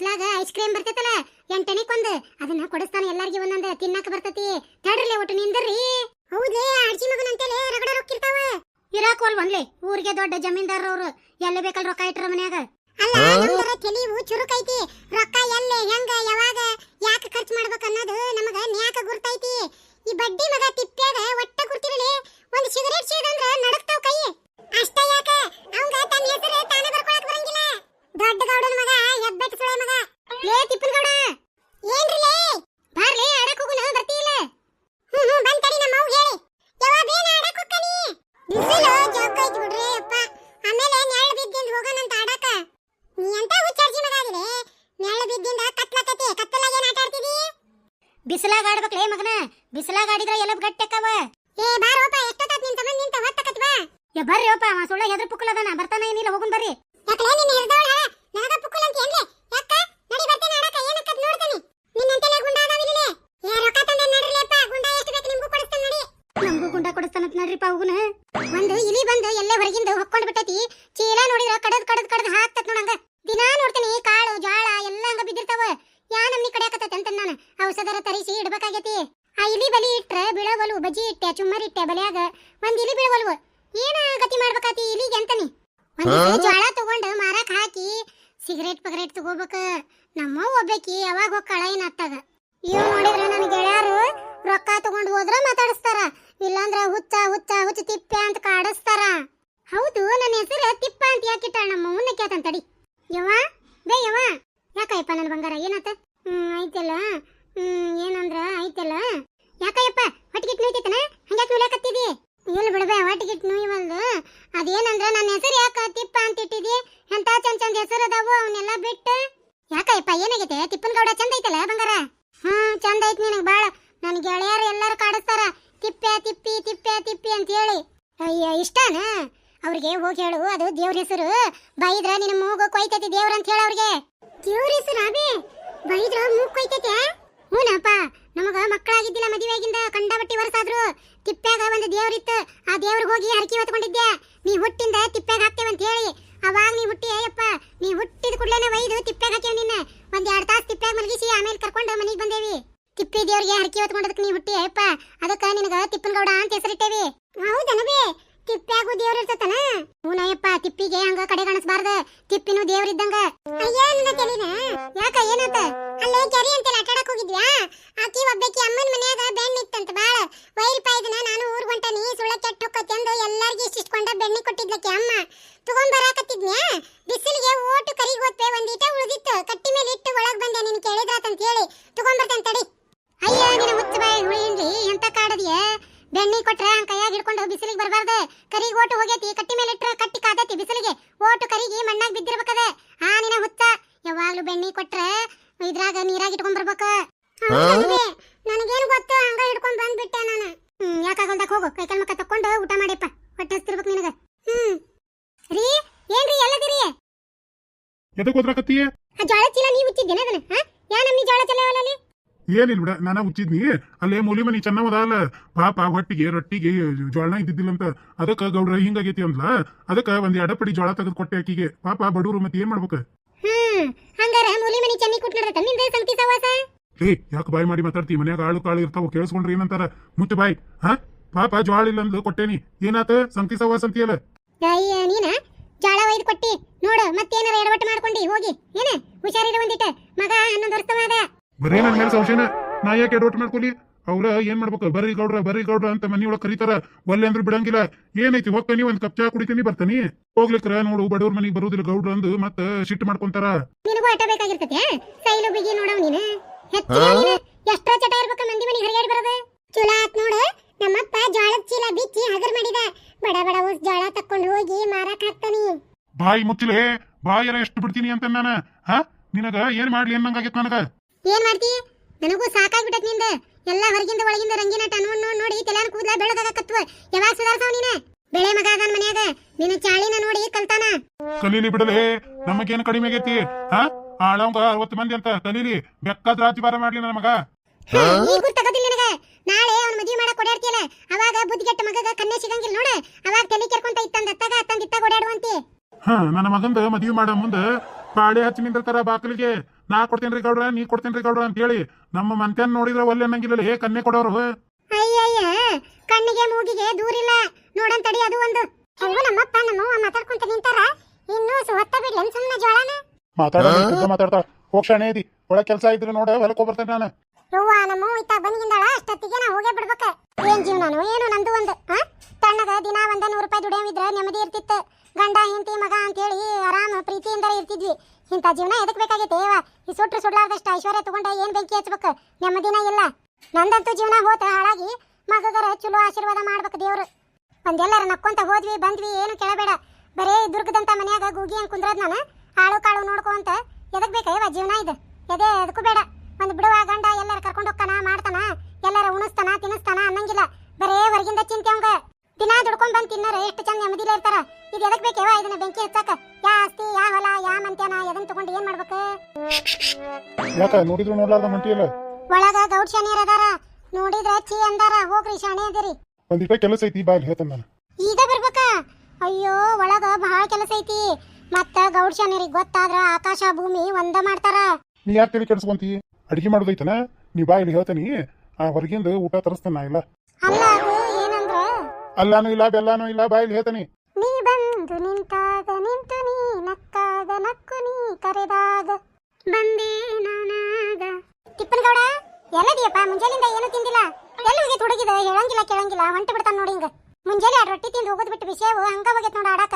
ಬಿಸಿಲಾಗ ice cream ಬರ್ತೈತಲ್ಲ ಎಂಟನಿಕೊಂದು ಅದನ್ನ ಕೊಡಿಸ್ತಾನೆ ಎಲ್ಲಾರ್ಗಿ ಒಂದೊಂದು ತಿನ್ನಕ ಬರ್ತತಿ. ತಡ್ರಲಿ ಒಟ್ಟು ನಿಂದ್ರಿ. ಹೌದೇ ಅಡ್ಜಿ ಮಗನ ಅಂತೇಳಿ ರಗಡ ರೊಕ್ಕ ಇರ್ತಾವ ಇರಾಕ್ ಒಲ್ ಒಂದ್ಲೆ ಊರಿಗೆ ದೊಡ್ಡ ಜಮೀನ್ದಾರ ಅವ್ರು. ಎಲ್ಲ ಬೇಕಲ್ ರೊಕ್ಕ ಇಟ್ರ ಮನ್ಯಾಗ? ಅಲ್ಲ ನಮ್ದರ ತೆಲಿವು ಚುರುಕೈತಿ. ರೊಕ್ಕ ಎಲ್ಲಿ ಹೆಂಗ ಯಾವಾಗ ಯಾಕ ಖರ್ಚು ಮಾಡ್ಬೇಕು ಅನ್ನೋದು ನಮಗ ನ್ಯಾಕ ಗುರ್ತೈತಿ. ಈ ಬಡ್ಡಿ ಮಗ ತಿಪ್ಪ್ಯಾಗ ಒಟ್ಟ ಗುರ್ತಿರಲಿ ಒಂದ್ ಸಿಗರೇಟ್ ಸೇದಂದ್ರ ನಡಕ್ತಾವ್ ಕೈ ಅಷ್ಟ ಯಾಕ ಅವಂಗ ತನ್ನ ಹೆಸರು ತಾನೇ ಬರ್ಕೊಳಕ್ ಬರಂಗಿಲ್ಲ ದೊಡ್ಡ ಗೌಡನ ಮಗ ಹೆಬ್ಬೆಟ್ ಸುಳೆ ಮಗ ಲೇ ತಿಪ್ಪನ್ ಗೌಡ ಏನ್ರಿ ಲೇ ಬಾರ್ಲಿ ಆಡಕ್ ಹೋಗುನ ಬರ್ತೀಯಿಲ್ಲ ಹ್ಮ್ ಹ್ಮ್ ಬಂದ್ ತಡಿ ನಮ್ಮ ಅವ್ವ ಹೇಳಿ ಯವ್ವ ಬೇನ ಆಡಕ್ ಹೋಗ್ತಾನಿ ಬಿಸಿಲು ಜೋಕ್ ಐತಿ ಬಿಡ್ರಿ ಅಪ್ಪ ಆಮೇಲೆ ನೆರಳು ಬಿದ್ದಿಂದ ಹೋಗೋಣಂತ ಆಡಕ ನೀ ಎಂತ ಹುಚ್ಚಾಡ್ಸಿ ಮಗ ಆಗಿಲೆ ನೆರಳು ಬಿದ್ದಿಂದ ಕತ್ಲಕತಿ ಕತ್ತಲಾಗ ಏನ್ ಆಟ ಆಡ್ತಿದಿ ಬಿಸಿಲಾಗ ಆಡ್ಬೇಕ್ಲೇ ಮಗನ? ಬಿಸಿಲಾಗ ಆಡಿದ್ರ ಎಲ್ಲ ಗಟ್ಟೆಕ್ಕವ. ಏ ಬಾರೋಪ ಎಷ್ಟೊತ್ತಾತ್ ನಿನ್ ಸಂಬಂಧ ನಿಂತ ಹೊತ್ತಕತ್ವ? ಏ ಬರ್ರಿ ಅಪ್ಪ ಅವ ಸುಳ್ಳ ಹೆದ್ರ ಪುಕ್ಕಲ ಅದಾನ ಬರ್ತಾನ ಏನಿಲ್ಲ ಹೋಗುನ್ ಬರ್ರಿ. ಯಾಕಲೇ ನಿನ್ನ ಹಿಡ್ದವಳ ನನಗ ಪುಕ್ಕಲ ಅಂತ ಏನ್ಲೆ? ಯಾಕ ನಡಿ ಬರ್ತೇನೆ ಆಡಕ ಏನಕ್ಕತ್ ನೋಡ್ತಾನೆ. ಅಂತಲೇ ಗುಂಡ ಇಲ್ಲಿ ಏ ರೊಕ್ಕ ತಂದೆ ನಡ್ರಿ ಅಪ್ಪ ಗುಂಡ ಎಷ್ಟು ಬೇಕು ನಿಮಗೂ ಕೊಡಿಸ್ತಾನೆ ನಡಿ. ನಮಗೂ ಗುಂಡ ಕೊಡಿಸ್ತಾನಂತ ನಡ್ರಿಪ್ಪ ಅವಗುನ. ಒಂದು ಇಲಿ ಬಂದು ಎಲ್ಲೇ ಹೊರಗಿಂದ ಹೊಕ್ಕೊಂಡ್ ಬಿಟ್ಟೈತಿ. ಚೀಲ ನೋಡಿದ್ರ ಕಡದ್ ಕಡದ್ ಕಡದ್ ಹಾಕ್ತತ್ ನೋಡಂಗ ದಿನಾ ನೋಡ್ತೀನಿ ಕಾಳು ಜ್ವಾಳ ಎಲ್ಲ ಹಂಗ ಬಿದ್ದಿರ್ತಾವ ಯಾ ನಮ್ನಿ ಕಡಿಯಾಕತ್ತೈತೆ ಅಂತ ನಾನು ಔಷಧರ ತರಿಸಿ ಇಡ್ಬೇಕಾಗೈತಿ. ಆ ಇಲಿ ಬಲಿ ಇಟ್ರ ಬಿಳವಲು ಬಜ್ಜಿ ಇಟ್ಟೆ ಚುಮ್ಮರಿ ಇಟ್ಟೆ ಬಲಿಯಾಗ ಒಂದ್ ಇಲಿ ಬಿಳವಲು ಏನ ಗತಿ ಮಾಡ್ಬೇಕಾತಿ ಇಲಿಗೆ ಅಂತನಿ? ಒಂದ್ ಜ್ವಾಳ ತಗೊಂಡ್ ಮಾರಾಕ್ ಹಾಕಿ ಸಿಗರೇಟ್ ಪಗರೇಟ್ ತಗೋಬೇಕ. ನಮ್ಮ ಒಬ್ಬಾಕಿ ಯಾವಾಗ ಹೋಗ್ ಕಳ ಅತ್ತಾಗ. ಇವ್ ನೋಡಿದ್ರ ನನ್ ಗೆಳೆಯರು ರೊಕ್ಕ ತಗೊಂಡ್ ಹೋದ್ರ ಮಾತಾಡಿಸ್ತಾರ ಇಲ್ಲಾಂದ್ರ ಹುಚ್ಚ ಹುಚ್ಚ ಹುಚ್ಚ ತಿಪ್ಪೆ ಅಂತ ಕಾಡಿಸ್ತಾರ ಹೌದು ನನ್ನ ಹೆಸರು ತಿಪ್ಪ ಅಂತ ಯಾಕಿಟ್ಟಾಳ ನಮ್ಮ ಮುನ್ನ ಕೇತನ್ ತಡಿ ಯವ್ವ ಬೇ ಯವ್ವ ಯಾಕಯ್ಯಪ್ಪ ನನ್ನ ಬಂಗಾರ ಏನಾತ ಹ್ಮ್ ಐತಲ್ಲ ಹ್ಮ್ ಏನಂದ್ರ ಐತಲ್ಲ ಯಾಕಯ್ಯಪ್ಪ ಹೊಟ್ಟಿಗಿಟ್ ನೋಯ್ತೈತನ ಹಂಗ್ಯಾಕ್ ನೋಯ್ಲಾಕತ್ತಿದಿ ಎಲ್ಲಿ ಬಿಡ್ಬೇ ಹೊಟ್ಟಿಗಿಟ್ ನೋಯ್ವಲ್ದು ಅದೇನಂದ್ರ ನನ್ನ ಹೆಸರು ಯಾಕ ತಿಪ್ಪ ಅಂತ ಇಟ್ಟಿದಿ ಎಂತ ಚಂದ ಚಂದ ಹೆಸರು ಅದಾವು ಅವನ್ನೆಲ್ಲ ಬಿಟ್ಟು ಏನಾಗೈತೆ ತಿಪ್ಪನ್ ಗೌಡ ಚಂದ ಐತಲ್ಲ ಬಂಗಾರ? ಹ್ಮ್, ಚಂದ ಐತಿ ನಿನಗ್ ಬಾಳ. ನನ್ ಗೆಳೆಯರು ಎಲ್ಲರೂ ಕಾಡಿಸ್ತಾರ. ತಿಪ್ಪೆ, ತಿಪ್ಪಿ ತಿಪ್ಪೆ, ತಿಪ್ಪಿ ಅಂತ ಹೇಳಿ. ಅಯ್ಯ, ಇಷ್ಟನ? ಅವ್ರಿಗೆ ಹೋಗಿ ಹೇಳು, ಅದು ದೇವ್ರ ಹೆಸರು. ಬೈದ್ರ ನಿನ್ನ ಮೂಗು ಕೊಯ್ತೈತಿ ದೇವ್ರ ಅಂತ ಹೇಳ ಅವ್ರಿಗೆ. ದೇವ್ರ ಹೆಸರು ಅದೇ ಬೈದ್ರ ಮೂಗ್ ಕೊಯ್ತೈತೆ? ಹ್ಞೂನಪ್ಪ ನಮಗ ಮಕ್ಕಳಾಗಿದ್ದಿಲ್ಲ ಮದುವೆಗಿಂದ ಕಂಡಬಟ್ಟಿ ವರ್ಷಾದ್ರು ತಿಪ್ಪ್ಯಾಗ ಒಂದು ದೇವ್ರಿತ್ತು. ಆ ದೇವ್ರಿಗೆ ಹೋಗಿ ಹರಕಿ ಹೊತ್ಕೊಂಡಿದ್ದೆ. ನೀ ಹುಟ್ಟಿಂದ ತಿಪ್ಪ್ಯಾಗ ಹಾಕ್ತೇವಂತ ಹೇಳಿ. ಅವಾಗ ನೀ ಹುಟ್ಟಿ ಅಯ್ಯಪ್ಪ ನೀ ಹುಟ್ಟಿದ ಕೂಡ್ಲೇನೆ ಒಯ್ದು ತಿಪ್ಪ್ಯಾಗ ಹಾಕ್ಯವ್ ನಿನ್ನ ಒಂದ್ ಎರಡ್ ತಾಸ್ ತಿಪ್ಪ್ಯಾಗ ಮಲಗಿಸಿ ಆಮೇಲೆ ಕರ್ಕೊಂಡು ಮನೆಗೆ ಬಂದೇವಿ ತಿಪ್ಪಿ ದೇವ್ರಿಗೆ ಹರಕಿ ಹೊತ್ಕೊಂಡದಕ್ಕೆ ನೀ ಹುಟ್ಟಿ ಅಯ್ಯಪ್ಪ ಅದಕ್ಕ ನಿನಗ ತಿಪ್ಪನಗೌಡ ಅಂತ ಹೆಸರಿಟ್ಟೇವಿ ಹೌದನಬೇ ತಿಪ್ಪ್ಯಾಗು ದೇವ್ರ ಇರ್ತತನ ಹೂನಯ್ಯಪ್ಪ ತಿಪ್ಪಿಗೆ ಹಂಗ ಕಡೆ ಕಾಣಿಸ್ಬಾರ್ದ ತಿಪ್ಪಿನೂ ದೇವ್ರಿದ್ದಂಗ ಅಯ್ಯ ನನ್ನ ತಲಿನ ಯಾಕ ಏನಾತ ಅಲ್ಲೇ ಕೆರಿ ಅಂತ ಆಟಾಡಕ್ ಹೋಗಿದ್ವ್ಯಾ ಆಕಿ ಒಬ್ಬಾಕಿ ಅಮ್ಮನ ಕೈಯಾಗ ಹಿಡ್ಕೊಂಡು ಬಿಸಿಲಿಗೆ ಬರಬಾರ್ದು. ಕರಿಗೆ ಓಟು ಹೋಗೈತಿ ಕಟ್ಟಿ ಮೇಲೆ ಇಟ್ರ ಕಟ್ಟಿ ಕಾದೈತಿ ಬಿಸಿಲಿಗೆ. ಓಟು ಕರಿಗೆ ಮಣ್ಣಾಗ ಬಿದ್ದಿರ್ಬೇಕದ. ಆ ನಿನ ಹುಚ್ಚ. ಯಾವಾಗ್ಲೂ ಬೆಣ್ಣಿ ಕೊಟ್ರೆ ಇದ್ರಾಗ ನೀರಾಗ ಇಟ್ಕೊಂಡ್ ಬರ್ಬೇಕು. ನನಗೇನು ಗೊತ್ತು ಹಂಗ ಹಿಡ್ಕೊಂಡ್ ಬಂದ್ಬಿಟ್ಟೆ ನಾನು. ಹ್ಮ್ ಯಾಕಾಗಲ್ದಾಗ ಹೋಗು? ಕೈ ಕಾಲ್ ಮಕ್ಕ ತಕೊಂಡು ಊಟ ಮಾಡಿಪ್ಪ. ಹೊಟ್ಟೆ ಹಸ್ತಿರ್ಬೇಕು ನಿನಗ. ಹ್ಮ್. ರೀ ಏನ್ರಿ ಎಲ್ಲದಿರಿ? ಎದಕ್ಕೆ ಹೋದ್ರಾಕತ್ತೀಯ? ಆ ಜೋಳ ಚೀಲ ನೀವು ಹುಚ್ಚಿದ್ದೇನೆ ಅದನ್ನ? ಹಾ? ಯಾ ನಮ್ನಿ ಜೋಳ ಚಲ ಅಲ್ಲಿ ಏನಿಲ್ಲ ಬಿಡ ನಾನ ಹುಚ್ಚಿದ್ನಿ. ಅಲ್ಲೇ ಮೂಲಿ ಮನಿ ಚೆನ್ನವದ ಅಲ್ಲ. ಪಾಪ ಹೊಟ್ಟಿಗೆ ರೊಟ್ಟಿಗೆ ಜೋಳನ ಇದ್ದಿದ್ದಿಲ್ಲಂತ. ಅದಕ್ಕ ಗೌಡ್ರ ಹಿಂಗಾಗೈತಿ ಅಂದ್ಲ. ಅದಕ್ಕ ಒಂದ್ ಎಡಪಡಿ ಜೋಳ ತೆಗೆದು ಕೊಟ್ಟೆ ಆಕಿಗೆ ಪಾಪ ಬಡೂರು ಮತ್ತೆ ಏನ್ ಮಾಡ್ಬೇಕು? ಹ್ಮ್ ಹಂಗಾರ ಮೂಲಿ ಮನಿ ಚೆನ್ನಿ ಕುಟ್ನರ ತನ್ನಿಂದ ಸಂತಿ ಸವಾಸ ಏ ಯಾಕೆ ಬಾಯ್ ಮಾಡಿ ಮಾತಾಡ್ತಿ? ಮನ್ಯಾಗ ಆಳು ಕಾಳು ಇರ್ತಾವ ಕೇಳಿಸ್ಕೊಂಡ್ರಿ ಏನಂತಾರ. ಮುಚ್ಚ ಬಾಯ್. ಹಾ? ಪಾಪ ಜೋಳ ಇಲ್ಲ ಅಂದ್ಲು ಕೊಟ್ಟೇನಿ. ಏನಾತ? ಸಂತಿ ಸವಾಸ ಅಂತೀಯಲ್ಲ. ಅಯ್ಯ ನೀನ? ಜಾಳ ಒಯ್ದು ಕೊಟ್ಟಿ. ನೋಡು ಮತ್ತೇನಾರ ಎಡವಟ್ಟು ಮಾಡ್ಕೊಂಡಿ ಹೋಗಿ. ಏನ? ಹುಷಾರಿರ ಒಂದಿಟ. ಮಗ ಹನ್ನೊಂದು ವರ್ಷವಾದ ಬರೇ ನನ್ ಮೇಲೆ ಸಂಶಯನ? ನಾ ಯಾಕೆ ಎಡವಟ್ ಮಾಡ್ಕೊಲಿ? ಅವ್ರ ಏನ್ ಮಾಡ್ಬೇಕು? ಬರ್ರಿ ಗೌಡ್ರ ಬರ್ರಿ ಗೌಡ್ರ ಅಂತ ಮನಿ ಒಳಗ್ ಕರೀತಾರ. ಒಲ್ಲೆ ಅಂದ್ರೆ ಬಿಡಂಗಿಲ್ಲ. ಏನೈತಿ? ಹೋಗ್ತಾನಿ ಒಂದ್ ಕಪ್ ಚಾ ಕುಡಿತೀನಿ ಬರ್ತಾನಿ. ಹೋಗ್ಲಿಕ್ರ ನೋಡು ಬಡವ್ರ ಮನಿಗ್ ಬರುದಿಲ್ಲ ಗೌಡ್ರ ಅಂದು ಮತ್ತ ಶಿಟ್ ಮಾಡ್ಕೊಂತಾರ. ನಿನಗೂ ಆಟ ಬೇಕಾಗಿರ್ತೈತೆ ಸೈಲು ಬಿಗಿ ನೋಡವ್ ನೀನು? ಎಷ್ಟೋ ಚಟ ಇರ್ಬೇಕು ಮಂದಿ ಮನಿ ಹರಿಯಾಡಿ ಬರೋದು? ಚಲೋ ಆತ್ ನೋಡು. ನಮ್ಮಪ್ಪ ಜೋಳದ ಚೀಲ ಬಿಚ್ಚಿ ಹಗರ್ ಮಾಡಿದ. ಬಡ ಬಡ ಉಸ್ ಜೋಳ ತಕ್ಕೊಂಡು ಹೋಗಿ ಮಾರಾಕ್ ಹಾಕ್ತಾನಿ. ಬಾಯಿ ಮುಚ್ಚಲೆ ಬಾಯರ ಎಷ್ಟು ಬಿಡ್ತೀನಿ ಅಂತ ನಾನ ಹಾ? ನಿನಗ ಏನ್ ಮಾಡ್ಲಿ ಅನ್ನಂಗಾಗೈತ್ ನನಗ? ಏನ್ ಮಾಡ್ತಿ? ನನಗೂ ಸಾಕಾಗ್ಬಿಟ್ಟತ್ನಿಂದ. ಎಲ್ಲ ಹೊರಗಿಂದ ಒಳಗಿಂದ ರಂಗಿನ ನೋಡ್ ನೋಡ್ ತಲೆನ ಕೂದ್ಲ ಬೆಳಗಾಗತ್ವ ಯಾವಾಗ ಸುಧಾರ್ಸವ್ ನೀನ? ಬೆಳೆ ಮಗ ಅದನ್ ಮನ್ಯಾಗ. ನಿನ್ನ ಚಾಳಿನ ನೋಡಿ ಕಲ್ತಾನ. ಕಲೀಲಿ ಬಿಡಲೆ. ನಮಗೇನು ಕಡಿಮೆ ಆಗೈತಿ? ಹಾ? ಆಳವಂಗ ಅರವತ್ತು ಮಂದಿ ಅಂತ ಕಲೀಲಿ. ಬೆಕ್ಕದ ರಾಜಿ ಬಾರ ಮಾಡ್ಲಿ ನನ್ನ ಮಗ. ಈಗ ಗೊತ್ತಾಗೋದಿಲ್ಲ ನಿನಗ. ನಾಳೆ ಅವ್ನ ಮದ್ವಿ ಮಾಡಕ್ ಓಡಾಡ್ತಿಯಲ್ಲ ಅವಾಗ ಬುದ್ಧಿಗೆಟ್ಟ ಮಗಗ ಕನ್ನೆ ಸಿಗಂಗಿಲ್ಲ ನೋಡ. ಅವಾಗ ತಲೆ ಕೆರ್ಕೊಂತ ಇತ್ತಂದ ಅತ್ತಾಗ ಅತ್ತಂದ ಇತ್ತಾಗ ಓಡಾಡುವಂತಿ. ಹಾ ನನ್ನ ಮಗಂದ ಮದ್ವಿ ಮಾಡೋ ಮುಂದ ಬಾಳೆ ಹಚ್ಚಿ ನಿಂದಿರ್ತಾರ ಬಾಕಲಿಗೆ. ನಾ ಕೊಡ್ತೇನ್ರಿ ಗೌಡ್ರ ನೀ ಕೊಡ್ತೇನ್ರಿ ಗೌಡ್ರ ಅಂತ ಹೇಳಿ ನಮ್ಮ ಮಂತ್ಯನ್ ನೋಡಿದ್ರೆ ಒಲ್ಲೆ ಅನ್ನಂಗಿಲ್ಲ ಹೇ ಕನ್ನೆ ಕೊಡೋರು. ಅಯ್ಯಯ್ಯ ಕಣ್ಣಿಗೆ ಮೂಗಿಗೆ ದೂರಿಲ್ಲ ನೋಡನ್ ತಡಿ ಅದು ಒಂದು. ಹೆಂಗೋ ನಮ್ಮಪ್ಪ ನಮ್ಮವ್ವ ಮಾತಾಡ್ಕೊಂತ ನಿಂತಾರ. ಇನ್ನು ಹೊತ್ತ ಬಿಡ್ಲಿ ಸುಮ್ಮನೆ ಜೋಳನ ಮಾತಾಡ ಮಾತಾಡ್ತಾ ಹೋಗ್ ಇದಿ. ಒಳಗೆ ಕೆಲಸ ಇದ್ರೆ ನೋಡ ಹೊಲಕ್ಕೆ ಹೋಗ್ಬರ್ತೇನೆ ನಾನು. ಯವ್ವ ನಮ್ಮ ಇತ್ತ ಬಂದಿಂದಾಳ ಅಷ್ಟೊತ್ತಿಗೆ ನಾ ಹೋಗೇ ಬಿಡ್ಬೇಕ. ಏನ್ ಜೀವನ ಏನು ನಂದು ಒಂದು ತಣ್ಣಗ ದಿನ ಒಂದ ನೂರು ರೂಪಾಯಿ ದುಡಿಯೋವಿದ್ರ ನೆಮ್ಮದಿ ಇರ್ತಿತ್ತು. ಗಂಡ, ಹೆಂಡತಿ, ಮಗ ಅಂತೇಳಿ ಆರಾಮ ಪ್ರೀತಿಯಿಂದ ಇರ್ತಿದ್ವಿ. ಇಂಥ ಜೀವನ ಎದಕ್ ಬೇಕಾಗೈತೆ ಏವ ಈ ಸುಟ್ರು ಸುಡ್ಲಾರ್ದಷ್ಟು ಐಶ್ವರ್ಯ ತಗೊಂಡ ಏನ್ ಬೆಂಕಿ ಹಚ್ಬೇಕು? ನೆಮ್ಮದಿನ ಇಲ್ಲ. ನಂದಂತೂ ಜೀವನ ಹೋತ ಹಾಳಾಗಿ ಮಗಗರ ಚಲೋ ಆಶೀರ್ವಾದ ಮಾಡ್ಬೇಕು ದೇವ್ರು. ಒಂದೆಲ್ಲರ ನಕ್ಕೊಂತ ಹೋದ್ವಿ, ಬಂದ್ವಿ, ಏನು ಕೇಳಬೇಡ. ಬರೇ ದುರ್ಗದಂತ ಮನ್ಯಾಗ ಗೂಗಿ ಹಂಗೆ ಕುಂದ್ರದ್ ನಾನು. ಆಳು ಕಾಳು ನೋಡ್ಕೊಂತ ಎದಕ್ ಏವ ಜೀವನ ಇದು? ಎದೆ, ಎದಕ್ಕೂ ಬೇಡ. ಒಂದು ಬಿಡುವ ಗಂಡ ಎಲ್ಲರ ಕರ್ಕೊಂಡು ಹೋಗ್ತಾನ, ಮಾಡ್ತಾನ, ಎಲ್ಲರ ಉಣಿಸ್ತಾನ, ತಿನ್ನಿಸ್ತಾನ ಅನ್ನಂಗಿಲ್ಲ. ಬರೇ ಹೊರಗಿಂದ ಚಿಂತೆ ಅವಂಗ. ದಿನ ದುಡ್ಕೊಂಡ್ ಬಂದ್ ತಿನ್ನಾರ ಎಷ್ಟು ಚಂದ ನೆಮ್ಮದಿಲ್ಲ ಇರ್ತಾರ. ಇದು ಎದಕ್ ಬೇಕೇವ ಇದನ್ನ ಬೆಂಕಿ ಹಚ್ಚಾಕ ಯಾ ಆಸ್ತಿ ಯಾ ಹೊಲ ಯಾ ಮಂತ್ಯಾನ ಎದನ್ ತಗೊಂಡು ಏನ್ ಮಾಡ್ಬೇಕು? ಯಾಕ ನೋಡಿದ್ರು ನೋಡ್ಲಾರ್ದ ಮಂಟಿಯಲ್ಲ ಒಳಗ ಗೌಡ್ ಶನಿಯರ್ ಅದಾರ. ನೋಡಿದ್ರ ಚಿ ಅಂದಾರ. ಹೋಗ್ರಿ ಶಾಣೆ ಅದಿರಿ. ಒಂದಿಟ ಕೆಲಸ ಐತಿ ಬಾಯ್ ಹೇಳ್ತಾನ ನಾನು. ಈಗ ಬರ್ಬೇಕಾ? ಅಯ್ಯೋ ಒಳಗ ಬಹಳ ಕೆಲಸ ಐತಿ. ಮತ್ತ ಗೌಡ್ ಶನಿಯರಿಗೆ ಗೊತ್ತಾದ್ರ ಆಕಾಶ ಭೂಮಿ ಒಂದ ಮಾಡ್ತಾರ. ನೀ ಯಾಕೆ ತಲೆ ಕೆಡಿಸ್ಕೊಂತಿ? ಅಡಿಗೆ ಮಾಡೋದೈತನ? ನೀ ಬಾ ಇಲ್ಲಿ ಹೇಳ್ತಾನಿ. ಆ ಹೊರಗಿಂದ ಊಟ ತರಿಸ್ತಾನ ಇಲ್ಲ ಅಲ್ಲ ಅದು ಏನಂದ್ರ? ಅಲ್ಲಾನು ಇಲ್ಲ ಬೆಲ್ಲಾನು ಇಲ್ಲ ಬಾ ಇಲ್ಲಿ ಹೇಳ್ತಾನಿ. ಬಂದು ನಿಂತಾಗ ನಿಂತು ನೀ, ನಕ್ಕಾಗ ನಕ್ಕು ನೀ ಕರೆದಾಗ. ಬಂದೆ ನಾನಾಗ. ತಿಪ್ಪನಗೌಡ, ಎಲ್ಲದಿಯಪ್ಪ ಮುಂಜಾನಿಂದ ಏನು ತಿಂದಿಲ್ಲ? ಎಲ್ಲಿ ಹೋಗಿ ಹುಡುಗಿದ? ಹೇಳಂಗಿಲ್ಲ, ಕೇಳಂಗಿಲ್ಲ, ಹೊಂಟು ಬಿಡ್ತಾನ ನೋಡಿ ಹಿಂಗ. ಮುಂಜಾನೆ ಆ ರೊಟ್ಟಿ ತಿಂದು ಹೋಗೋದ್ ಬಿಟ್ಟು ವಿಷಯವು ಹಂಗ ಹೋಗೈತ್ ನೋಡ ಆಡಾಕ.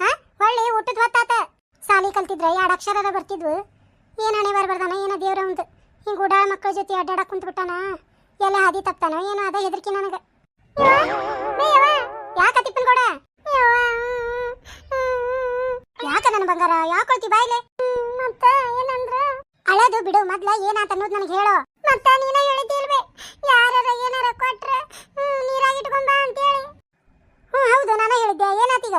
ಹಾ ಹೊಳ್ಳಿ ಊಟದ ಹೊತ್ತಾತ. ಸಾಲಿ ಕಲ್ತಿದ್ರೆ ಎರಡು ಅಕ್ಷರ ಬರ್ತಿದ್ವು. ಏನ್ ಹಣೆ ಬರ್ಬಾರ್ದಾನ, ಏನೋ ದೇವ್ರ ಒಂದು ಹಿಂಗ ಉಡಾಳ ಮಕ್ಕಳ ಜೊತೆ ಅಡ್ಡಾಡಕ್ ಕುಂತ ಬಿಟ್ಟಾನ ಎಲ್ಲ ಹಾದಿ ತಪ್ತಾನೋ, ಏನೋ ಅದ ಹೆದರ್ಕಿ ನನಗ. ಯಾಕ ತಿಪ್ಪನ್ಗೌಡ? ಯಾಕ ನನ್ನ ಬಂಗಾರ? ಯಾಕೊಳ್ತಿ ಬಾಯ್ಲೆ? ಮತ್ತ ಏನಂದ್ರ? ಅಳದು ಬಿಡು ಮೊದ್ಲ ಏನಾತ ಅನ್ನೋದು ನನಗೆ ಹೇಳೋ. ಮತ್ತ ನೀನ ಹೇಳಿದ್ದಿಲ್ವೇ? ಯಾರಾರ ಏನಾರ ಕೊಟ್ರ ಬಾ ಅಂತ ಅಂತೇಳಿ. ಹ್ಞೂ ಹೌದು ನಾನು ಹೇಳಿದ್ದೆ. ಏನಾತೀಗ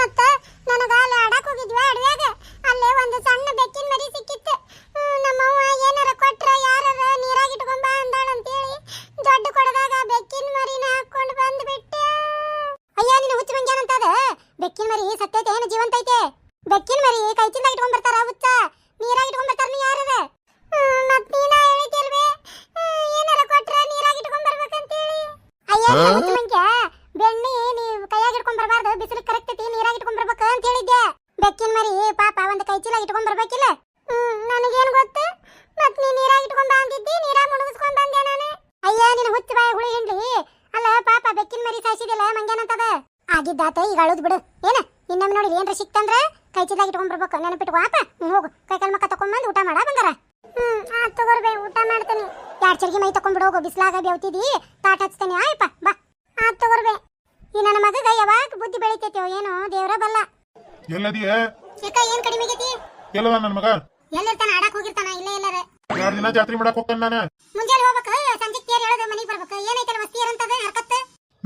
ಮತ್ತೆ ನನಗ ಅಲ್ಲಿ ಆಡಕ್ ಹೋಗಿದ್ವಿ ಅಡವ್ಯಾಗ? ಅಲ್ಲೇ ಒಂದು ಸಣ್ಣ ಬೆಕ್ಕಿನ ಮರಿ ಸಿಕ್ಕಿತ್ತು. ಹ್ಮ್, ನಮ್ಮವ್ವ ಏನಾರ ಕೊಟ್ರ ಯಾರಾರ ಇಟ್ಕೊಂಡ್ ಬಾ ಅಂದಾಳ ಅಂತೇಳಿ ದೊಡ್ಡ ಕೊಡದಾಗ ಬೆಕ್ಕಿನ ಮರಿನ ಹಾಕೊಂಡು ಬಂದ್ಬಿಟ್ಟೆ. ಅಯ್ಯ ನಿನ್ನ ಹುಚ್ಚ ಮಂಗ್ಯಾನಂತದ? ಬೆಕ್ಕಿನ ಮರಿ ಸತ್ತೈತೆ ಏನು ಜೀವಂತ ಐತೆ? ಬೆಕ್ಕಿನ ಮರಿ ಕೈ ಚಿಂದ ಇಟ್ಕೊಂಡ್ ಬರ್ತಾರ ಹುಚ್ಚ? ನೀರಾಗ ಇಟ್ಕೊಂಡ್ ಬರ್ತಾರ ನೀ ಯಾರ ಮತ್ ನೀನ ಹೇಳಿದ್ಯಲ್ವೇ ಏನಾರ ಕೊಟ್ರ ನೀರಾಗ ಇಟ್ಕೊಂಡ್ ಬರ್ಬೇಕಂತೇಳಿ ಅಯ್ಯ ನಿನ್ನ ಹುಚ್ಚ ಮಂಗ್ಯ ಬೆಣ್ಣಿ ನೀವು ಕೈಯಾಗ ಇಟ್ಕೊಂಡ್ ಬರಬಾರ್ದು ಬಿಸಿಲು ಕರೆಕ್ಟ್ ಐತಿ ನೀರಾಗ ಇಟ್ಕೊಂಡ್ ಬರ್ಬೇಕು ಅಂತ ಹೇಳಿದ್ದೆ ಬೆಕ್ಕಿನ ಮರಿ ಪಾಪ ಒಂದು ಕೈ ಚೀಲ ಇಟ್ಕೊಂಡ್ ಬರ್ಬೇಕಿಲ್ಲ ಹ್ಮ್ ನನಗೇನ್ ಗೊತ್ತು? ಮತ್ ನೀ ನೀರಾಗ ಇಟ್ಕೊಂಡ್ ಬಂದಿದ್ದಿ ನೀರಾಗ ಮುಳುಗಿಸ್ಕೊಂಡ್ ಬಂದೆ ನಾನು ಅಯ್ಯ ನಿನ್ನ ಹುಚ್ಚ ಬಾಯ ಹುಳಿ ಹಿಂಡ್ಲಿ ಅಲ್ಲ ಪಾಪ ಬೆಕ್ಕಿನ ಮರಿ ಸಾಯಿಸಿದಿಲ್ಲ ಮಂಗ್ಯಾನಂತದ ಆಗಿದ್ದಾತ ಈಗ ಅಳೋದು ಬಿಡು. ಏನ? ಇನ್ನೊಮ್ಮೆ ನೋಡಿ ಏನ್ರ ಸಿಕ್ತಂದ್ರ ಕೈ ಚೀಲದಾಗ ಇಟ್ಕೊಂಡ್ ಬರ್ಬೇಕು. ನೆನಪಿಟ್ಕೋ ಆಪ? ಹೋಗು. ಕೈ ಕಾಲ್ ಮಕ್ಕ ತಕೊಂಡ್ಬಂದು ಊಟ ಮಾಡ ಬಂದಾರ ಹ್ಮ್ ಆ ತಗೋರ್ಬೇ ಊಟ ಮಾಡ್ತೇನೆ. ಎರಡ್ ಚರ್ಗಿ ಮೈ ತಕೊಂಡ್ಬಿಡು ಹೋಗು. ಬಿಸ್ಲಾಗ ಬೆವ್ತಿದಿ. ತಾಟ ಹಚ್ತೇನೆ ಆಯಪ್ಪ ಬಾ. ಆ ತಗೋರ್ಬೇ ಈ ನನ್ನ ಮಗ ಯಾವಾಗ ಬುದ್ಧಿ ಬೆಳಿತೈತೋ ಏನೋ ದೇವ್ರ ಬಲ್ಲ. ಎಲ್ಲದಿ? ಯಾಕ ಏನ್ ಕಡಿಮೆ ಆಗೈತಿ? ಎಲ್ಲದ ನನ್ನ ಮಗ? ಎಲ್ಲಿರ್ತಾನ ಆಡಕ್ ಹೋಗಿರ್ತಾನ ಇಲ್ಲೇ ಎಲ್ಲಾರ ಎರಡು ದಿನ ಜಾತ್ರೆ ಮಾಡಕ್ ಹೋಗ್ತಾನ ನಾನು? ಮುಂಜಾನೆ ಹೋಗ್ಬೇಕ.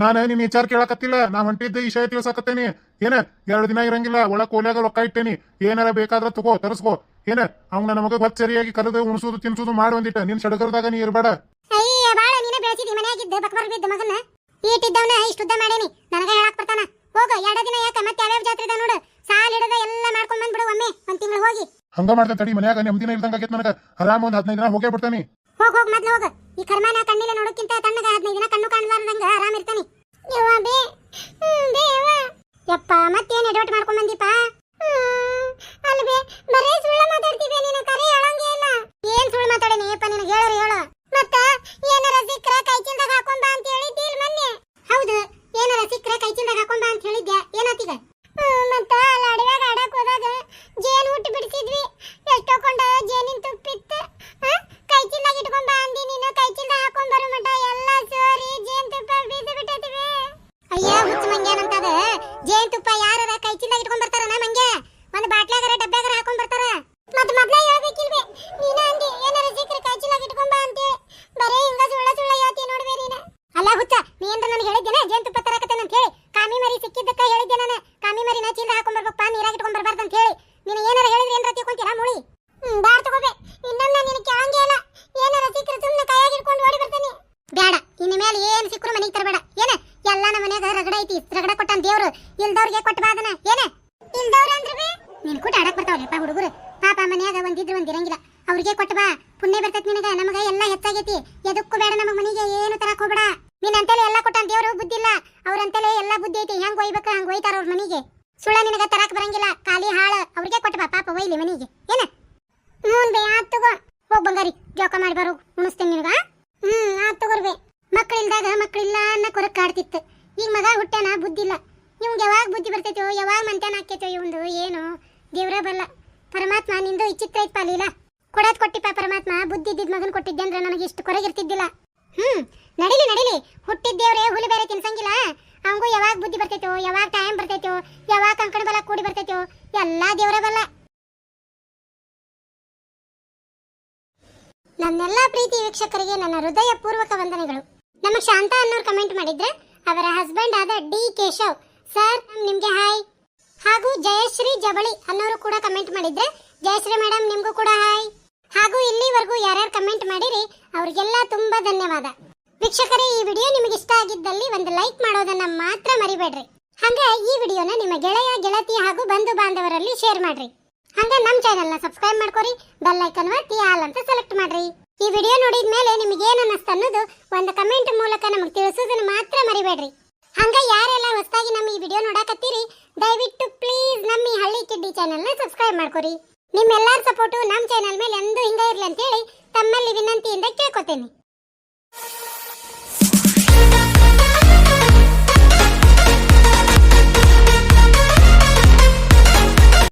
ನಾನು ನಿನ್ನ ವಿಚಾರ ಕೇಳಕತ್ತಿಲ್ಲ. ನಾ ಹೊಂಟಿದ್ದ ಈ ವಿಷಯ ತಿಳ್ಸಕತ್ತೇನಿ. ಏನ ಎರಡು ದಿನ ಇರಂಗಿಲ್ಲ ಒಳ ಕೋಲ್ಯಾಗ ರೊಕ್ಕ ಇಟ್ಟೇನಿ. ಏನಾರ ಬೇಕಾದ್ರ ತಗೋ ತರಿಸ್ಕೋ. ಏನ ಅವ್ನ ನನ್ನ ಮಗ ಹೊತ್ತು ಸರಿಯಾಗಿ ಕರೆದು ಉಣಿಸೋದು ತಿನ್ಸೋದು ಮಾಡಿ ಒಂದಿಟ್ಟ ನಿನ್ ಸಡಗರದಾಗ ನೀ ಇರಬೇಡ. ಅಯ್ಯ ಬಾಳ ನೀನ ಬೆಳೆಸಿದಿ. ಮನೆಯಾಗಿದ್ದ ಬಕ್ಬರ್ ಬಿದ್ದ ಮಗನ ಈಟಿದ್ದವನ ಇಷ್ಟುದ್ದ ಮಾಡೇನಿ. ನನಗ ಹೇಳಕ್ ಬರ್ತಾನ. ಹೋಗ ಎರಡ ದಿನ ಯಾಕ? ಮತ್ತೆ ಯಾವ್ಯಾವ ಜಾತ್ರೆ ಇದಾವ ನೋಡು. ಸಾಲ್ ಹಿಡದ ಎಲ್ಲ ಮಾಡ್ಕೊಂಡ್ ಬಂದ್ಬಿಡು ಒಮ್ಮೆ. ಒಂದ್ ತಿಂಗಳು ಹೋಗಿ. ಹಂಗ ಮಾಡ್ತೇನೆ ತಡಿ ಮನ್ಯಾಗ ನೆಮ್ಮದಿನ ಇಲ್ದಂಗ ಆಗೈತೆ ನನಗ. ಆರಾಮ ಒಂದ್ ಹದಿನೈದು ದಿನ ಹೋಗೇ ಬಿಡ್ತಾನಿ. ಹೋಗ್ ಹೋಗ ಮೊದ್ಲು ಹೋಗ. ಈ ಕರ್ಮಾನ ಕಣ್ಣಿಲ್ಲ ನೋಡೋಕ್ಕಿಂತ ತಣ್ಣಗ ಹದಿನೈದು ದಿನ ಕಣ್ಣು ಕಾಣಲಾರ್ದಂಗ ಆರಾಮ ಇರ್ತಾನೆ ಯವ್ವ ಬೇ. ಬೇ ಯವ್ವ. ಯಪ್ಪ ಮತ್ತೇನ್ ಎಡವಟ್ ಮಾಡ್ಕೊಂಡ್ ಬಂದಿಪ್ಪ? ಅಲ್ವೇ ಬರೇ ಸುಳ್ಳು ಮಾತಾಡ್ತಿದ್ದೆ ನೀನು ಕರೆ ಹೇಳಂಗೇ ಇಲ್ಲ ಏನ್ ಸುಳ್ಳು ಮಾತಾಡೇನಿ ಯಪ್ಪ ನಿನಗೆ ಹೇಳರು ಹೇಳು ಮತ್ತ ಏನಾರ ಸಿಕ್ಕ್ರ ಕೈ ಚಿಂದಾಗ ಹಾಕೊಂಡ್ ಬಾ ಅಂತ ಹೇಳಿದ್ದಿ ಇಲ್ ಮೊನ್ನೆ ಹೌದು ಏನಾರ ಸಿಕ್ಕ್ರ ಕೈ ಚಿಂದಾಗ ಹಾಕೊಂಡ್ ಬಾ ಅಂತ ಹೇಳಿದ್ದೆ ಏನಾತೀಗ ಹ್ಮ್, ಮತ್ತ ಅಲ್ಲಿ ಅಡವ್ಯಾಗ ಆಡಕ್ ಹೋದಾಗ ಜೇನು ಹುಟ್ಟು ಬಿಡಿಸಿದ್ವಿ ಎಷ್ಟೊಕೊಂಡ ಜೇನಿನ ತುಪ್ಪಿತ್ತು ಆ? ಕೈ ಚಿಂದಾಗ ಇಟ್ಕೊಂಡ್ ಬಾ ಅಂದಿ ನೀನು ಕೈ ಚಿಂದ ಹಾಕೊಂಡ್ ಬರೋ ಮಟ ಎಲ್ಲ ಸೋರಿ ಜೇನ್ ತುಪ್ಪ ಬೀಸಿ ಬಿಟ್ಟೈತಿವಿ ಅಯ್ಯ ಹುಚ್ಚ ಮಂಗ್ಯಾನಂತದ ಜೇನ್ ತುಪ್ಪ ಯಾರರ ಕೈ ಚಿಂದಾಗ ಇಟ್ಕೊಂಡ್ ಬರ್ತಾರನ ಮಂಗ್ಯ ಒಂದ್ ಬಾಟ್ಲಾಗರ ಡಬ್ಬ್ಯಾಗರ ಹಾಕೊಂಡ್ ಬರ್ತಾರ ಮತ್ ಮೊದ್ಲ ಹೇಳ್ಬೇಕಿಲ್ವೇ ನೀನ ಅಂದಿ ಏನಾರ ಸಿಕ್ಕ್ರೆ ಕೈ ಚಿಂದಾಗ ಇಟ್ಕೊಂಡ್ ಬಾ ಅಂತೇಳಿ ಬರೇ ಹಿಂಗ ಸುಳ್ಳ ಸುಳ್ಳ ಹೇಳ್ತಿ ನೋಡ್ಬೇ ನೀನ ಅಲ್ಲ ಹುಚ್ಚ ನೀ ಏನ್ರ ನನಗೆ ಹೇಳಿದ್ದೇನೆ ಜೇನ್ ತುಪ್ಪ ತರಕತ್ತೇನೆ ಅಂತ ಹೇಳಿ ಕಾಮಿ ಮರಿ ಸಿಕ್ಕಿದ್ದಕ್ಕ ಹೇಳಿದ್ದೆ ನಾನು ಕಾಮಿ ಮರಿನ ಚೀಲ ಹಾಕೊಂಡ್ ಬರ್ಬೇಕಪ್ಪ ನೀರಾಗ ಇಟ್ಕೊಂಡ್ ಬರ್ಬಾರ್ದು ಅಂತ ಹೇಳಿ ನೀನು ಏನಾರ ಹೇಳಿದ್ರೆ ಏನ್ರ ತಿಳ್ಕೊಂತೀರಾ ಮುಳಿ ಹ್ಮ್ ಬ್ಯಾಡ ತಗೋಬೆ ಇನ್ನೊಮ್ಮೆ ನಿನಗೆ ಕೇಳಂಗೇ ಇಲ್ಲ ಏನಾರ ಸಿಕ್ಕರೆ ಸುಮ್ಮನೆ ಕೈಯಾಗ ಇಟ್ಕೊಂಡು ಓಡಿ ಬರ್ತಾನೆ ಬೇಡ ಇನ್ನು ಮೇಲೆ ಏನ್ ಸಿಕ್ಕರು ಮನೆಗೆ ತರಬೇಡ ಏನ ಎಲ್ಲ ನಮ್ಮ ಮನ್ಯಾಗ ರಗಡ ಐತಿ ಇಲ್ದವ್ರಿಗೆ ಕೊಟ್ಟ ಬಾದನ ಏನ? ಇಲ್ದವ್ರ ಅಂದ್ರೆ ಬೇ ನಿನ್ ಕೂಡ ಆಡಕ್ ಬರ್ತಾವಲ್ಲಪ್ಪ ಹುಡುಗರು. ಒಂದಿದ್ರು ಒಂದ್ ಇರಂಗಿಲ್ಲ ಅವ್ರಿಗೆ ಕೊಟ್ಟು ಬಾ. ಪುಣ್ಯ ಬರ್ತೈತಿ ನಿನಗ. ನಮಗ ಎಲ್ಲಾ ಹೆಚ್ಚಾಗೈತಿ. ಎದಕ್ಕೂ ಬೇಡ ನಮ್ಮ ಮನಿಗೆ, ಏನು ತರಕ್ ಹೋಗ್ಬೇಡ. ನಿನ್ ಅಂತೇಳಿ ಎಲ್ಲಾ ಕೊಟ್ಟ ದೇವ್ರು, ಬುದ್ಧಿ ಇಲ್ಲ. ಅವ್ರಂತೇಳಿ ಎಲ್ಲಾ ಬುದ್ಧಿ ಐತಿ. ಹೆಂಗ್ ಒಯ್ಬೇಕ, ಹಂಗ್ ಒಯ್ತಾರ ಅವ್ರ ಮನಿಗೆ. ಸುಳ್ಳ ನಿನಗ ತರಕ್ ಬರಂಗಿಲ್ಲ. ಖಾಲಿ ಹಾಳ. ಅವ್ರಿಗೆ ಕೊಟ್ಟು ಬಾ. ಪಾಪ ಒಯ್ಲಿ ಮನಿಗೆ. ಏನ? ಹ್ಞೂ ಬೇ, ಆತ್ ತಗೋ. ಹೋಗ್ ಬಂಗಾರಿ. ಜೋಕ ಮಾಡಿ ಬರೋ. ಉಣಿಸ್ತೇನೆ ನಿನಗ ಹ್ಮ್, ಆತ್ ತಗೋರ್ಬೆ ಮಕ್ಕಳಿಲ್ದಾಗ ಮಕ್ಕಳಿಲ್ಲ ಅನ್ನ ಕೊರಕ್ ಕಾಡ್ತಿತ್ತು. ಈಗ ಮಗ ಹುಟ್ಟೆನ ಬುದ್ಧಿ ಇವ್ಗೆ ಯಾವಾಗ ಬುದ್ಧಿ ಬರ್ತೈತೋ, ಯಾವಾಗ ಮಂತ್ಯಾನ ಆಕೈತೋ ಇವಂದು ಏನು? ದೇವ್ರ ಬಲ್ಲ. ಪರಮಾತ್ಮ ನಿಂದು ವಿಚಿತ್ರ ಐತ್ ಪಾಲಿಲ್ಲ ಕೊಡೋದ್ ಕೊಟ್ಟಿಪ್ಪ ಪರಮಾತ್ಮ. ಬುದ್ಧಿ ಇದ್ದಿದ್ ಮಗನ್ ಕೊಟ್ಟಿದ್ದೆ ಅಂದ್ರೆ ನನಗೆ ಇಷ್ಟು ಕೊರಗಿರ್ತಿದ್ದಿಲ್ಲ ಹ್ಮ್, ನಡಿಲಿ ನಡಿಲಿ. ಹುಟ್ಟಿದ ದೇವ್ರೆ ಹುಲಿ ಬೇರೆ ತಿನ್ಸಂಗಿಲ್ಲ. ಅವಂಗೂ ಯಾವಾಗ ಬುದ್ಧಿ ಬರ್ತೈತೋ, ಯಾವಾಗ ಟೈಮ್ ಬರ್ತೈತೋ, ಯಾವಾಗ ಕಂಕಣ ಬಲ ಕೂಡಿ ಬರ್ತೈತೋ, ಎಲ್ಲಾ ದೇವ್ರ ಬಲ್ಲ. ನನ್ನೆಲ್ಲ ಪ್ರೀತಿ ವೀಕ್ಷಕರಿಗೆ ನನ್ನ ಹೃದಯ ಪೂರ್ವಕ ವಂದನೆಗಳು. ನಮ್ಮ ಶಾಂತ ಅನ್ನೋರು ಕಮೆಂಟ್ ಮಾಡಿದ್ರೆ, ಅವರ ಹಸ್ಬೆಂಡ್ ಆದ ಡಿ ಕೇಶವ್ ಸರ್ ನಿಮ್ಗೆ ಹಾಯ್ ಹಾಗೂ ಜಯಶ್ರೀ ಜಬಳಿ ಅನ್ನೋರು ಕೂಡ ಕಮೆಂಟ್ ಮಾಡಿದ್ರೆ, ಜಯಶ್ರೀ ಮೇಡಮ್ ನಿಮ್ಗೂ ಕೂಡ ಹಾಯ್ ಹಾಗೂ ಇಲ್ಲಿವರೆಗೂ ಯಾರ್ಯಾರು ಕಮೆಂಟ್ ಮಾಡಿರಿ, ಅವ್ರಿಗೆಲ್ಲ ತುಂಬಾ ಧನ್ಯವಾದ. ವೀಕ್ಷಕರೇ, ಈ ವಿಡಿಯೋ ನಿಮಗೆ ಇಷ್ಟ ಆಗಿದ್ದಲ್ಲಿ ಒಂದು ಲೈಕ್ ಮಾಡೋದನ್ನ ಮಾತ್ರ ಮರಿಬೇಡ್ರಿ. ಹಂಗೆ ಈ ವಿಡಿಯೋನ ನಿಮ್ಮ ಗೆಳೆಯ, ಗೆಳತಿ ಹಾಗೂ ಬಂಧು ಬಾಂಧವರಲ್ಲಿ ಶೇರ್ ಮಾಡ್ರಿ. ಹಂಗೆ ನಮ್ಮ ಚಾನೆಲ್ನ ಸಬ್ಸ್ಕ್ರೈಬ್ ಮಾಡ್ಕೊರಿ ಬೆಲ್ ಐಕನ್ ಒತ್ತಿ ಆಲ್ ಅಂತ ಸೆಲೆಕ್ಟ್ ಮಾಡ್ರಿ. ಈ ವಿಡಿಯೋ ನೋಡಿದ ಮೇಲೆ ನಿಮಗೆ ಏನು ಅನ್ನಿಸ್ತು ಅನ್ನೋದು ಒಂದು ಕಮೆಂಟ್ ಮೂಲಕ ನಮಗೆ ತಿಳಿಸೋದನ್ನ ಮಾತ್ರ ಮರಿಬೇಡ್ರಿ. ಹಂಗ ಯಾರೆಲ್ಲ ಹೊಸದಾಗಿ ನಮ್ಮ ಈ ವಿಡಿಯೋ ನೋಡಕತ್ತೀರಿ, ದಯವಿಟ್ಟು ಪ್ಲೀಸ್ ನಮ್ಮ ಈ ಹಳ್ಳಿ ಕಿಡ್ಡಿ ಚಾನೆಲ್ನ ಸಬ್ಸ್ಕ್ರೈಬ್ ಮಾಡ್ಕೊರಿ. ನಿಮ್ಮೆಲ್ಲರ ಸಪೋರ್ಟು ನಮ್ಮ ಚಾನೆಲ್ ಮೇಲೆ ಎಂದೂ ಹಿಂಗ ಇರಲಿ ಅಂತೇಳಿ ತಮ್ಮಲ್ಲಿ ವಿನಂತಿಯಿಂದ ಕೇಳ್ಕೊತೇನೆ.